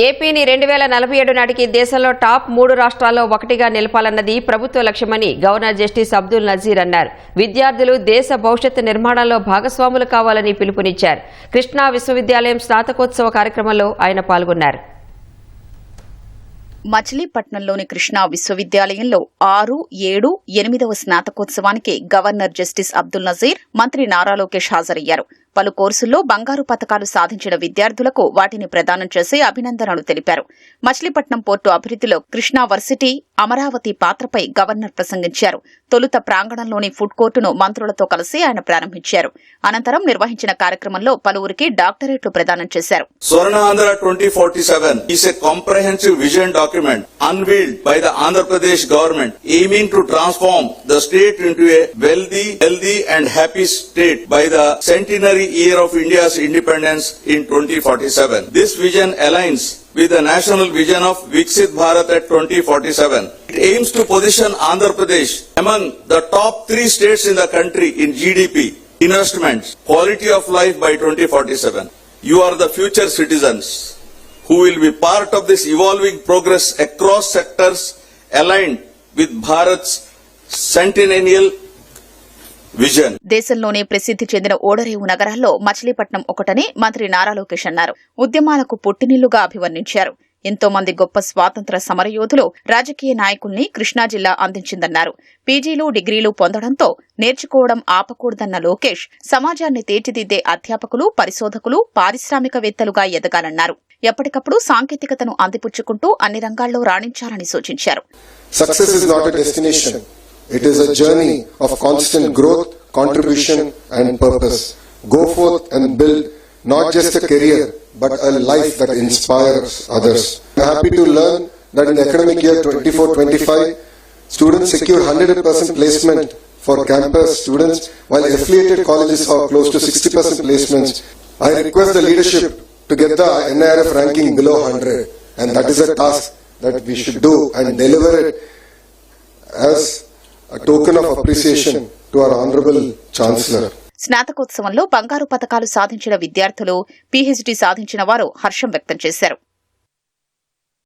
ఏపీని రెండు వేల నలభై ఏడు నాటికి దేశంలో టాప్ మూడు రాష్ట్రాల్లో ఒకటిగా నిలపాలన్నది ప్రభుత్వ లక్ష్యమని గవర్నర్ జస్టిస్ అబ్దుల్ నజీర్ అన్నారు. విద్యార్థులు దేశ భవిష్యత్తు నిర్మాణంలో భాగస్వాములు కావాలని పిలుపునిచ్చారు. కృష్ణా విశ్వవిద్యాలయం స్నాతకోత్సవ కార్యక్రమంలో ఆయన పాల్గొన్నారు. మచిలీపట్నంలోని కృష్ణా విశ్వవిద్యాలయంలో ఆరు ఏడు ఎనిమిదవ స్నాతకోత్సవానికి గవర్నర్ జస్టిస్ అబ్దుల్ నజీర్ మంత్రి నారా లోకేష్ హాజరయ్యారు. పలు కోర్సుల్లో బంగారు పతకాలు సాధించిన విద్యార్థులకు వాటిని ప్రదానం చేసి అభినందనలు తెలిపారు. మచిలీపట్నం పోర్టు అభివృద్ధిలో కృష్ణా వర్సిటీ అమరావతి పాత్రపై గవర్నర్ ప్రసంగించారు. తొలుత ప్రాంగణంలోని ఫుడ్ కోర్టును మంత్రులతో కలిసి ఆయన ప్రారంభించారు. అనంతరం నిర్వహించిన కార్యక్రమంలో పలువురికి డాక్టరేట్లు ప్రదానం చేశారు. Twenty Andhra 2047 is a comprehensive vision document unveiled by the Andhra Pradesh government aiming to transform the state into a wealthy, centenary year of India's independence in 2047. This vision aligns with the national vision of Viksit Bharat at 2047. It aims to position Andhra Pradesh among the top three states in the country in GDP, investments, quality of life by 2047. You are the future citizens who will be part of this evolving progress across sectors aligned with Bharat's centennial దేశంలోనే ప్రసిద్ధి చెందిన ఓడరేవు నగరాల్లో మచిలీపట్నం ఒకటని మంత్రి నారా లోకేష్ అన్నారు. ఉద్యమాలకు పుట్టినిల్లుగా అభివర్ణించారు. ఎంతో మంది గొప్ప స్వాతంత్ర సమరయోధులు రాజకీయ నాయకుల్ని కృష్ణా జిల్లా అందించిందన్నారు. పీజీలు డిగ్రీలు పొందడంతో నేర్చుకోవడం ఆపకూడదన్న లోకేష్ సమాజాన్ని తీర్చిదిద్దే అధ్యాపకులు పరిశోధకులు పారిశ్రామికవేత్తలుగా ఎదగాలన్నారు. ఎప్పటికప్పుడు సాంకేతికతను అందిపుచ్చుకుంటూ అన్ని రంగాల్లో రాణించాలని సూచించారు. It is a journey of constant growth, contribution and purpose. Go forth and build not just a career, but a life that inspires others. I'm happy to learn that in the academic year 24-25, students secured 100% placement for campus students, while affiliated colleges saw close to 60% placements. I request the leadership to get the NIRF ranking below 100, and that is a task that we should do and deliver it as token of appreciation to our honourable chancellor స్నాతకోత్సవంలో బంగారు పథకాలు సాధించిన విద్యార్థులు PhD సాధించిన వారు హర్షం వ్యక్తం చేశారు.